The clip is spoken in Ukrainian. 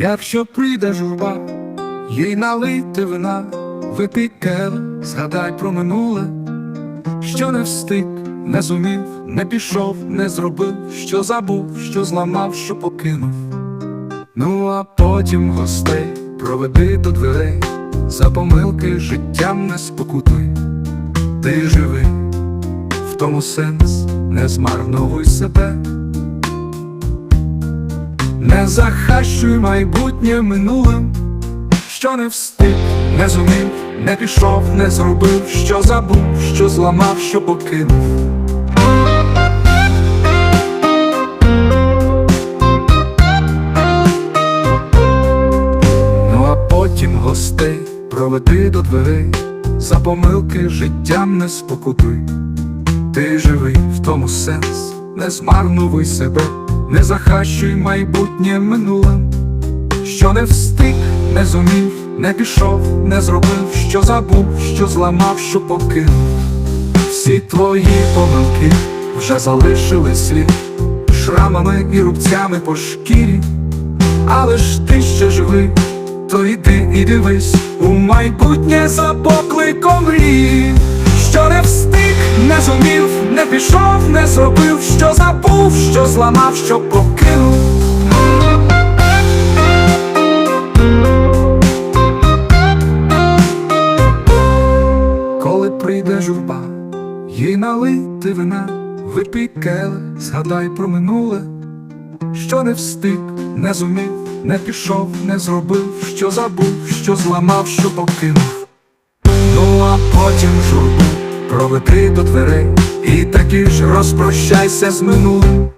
Якщо прийде журба, їй налийте вина, випий келих, згадай про минуле, що не встиг, не зумів, не пішов, не зробив, що забув, що зламав, що покинув. Ну а потім гостей проведи до дверей, за помилки життям не спокутуй, ти живий, в тому сенс не змарновуй себе. Не захащуй майбутнє минулим, що не встиг, не зумів, не пішов, не зробив, що забув, що зламав, що покинув. Ну а потім гостей проведи до дверей, за помилки життям не спокутуй. Ти живий, в тому сенс, не змарнуй себе, не захащуй майбутнє минулим, що не встиг, не зумів, не пішов, не зробив, що забув, що зламав, що покинув. Всі твої помилки вже залишили слід шрамами і рубцями по шкірі, але ж ти ще живий, то йди і дивись у майбутнє за покликом мрії, що не встиг, не зумів, не пішов, не зробив, що забув, що зламав, що покинув. Коли прийде журба, їй налити вина, випий келих, згадай про минуле, що не встиг, не зумів, не пішов, не зробив, що забув, що зламав, що покинув. Ну а потім журбу проведи до дверей, і таки ж розпрощайся з минулим,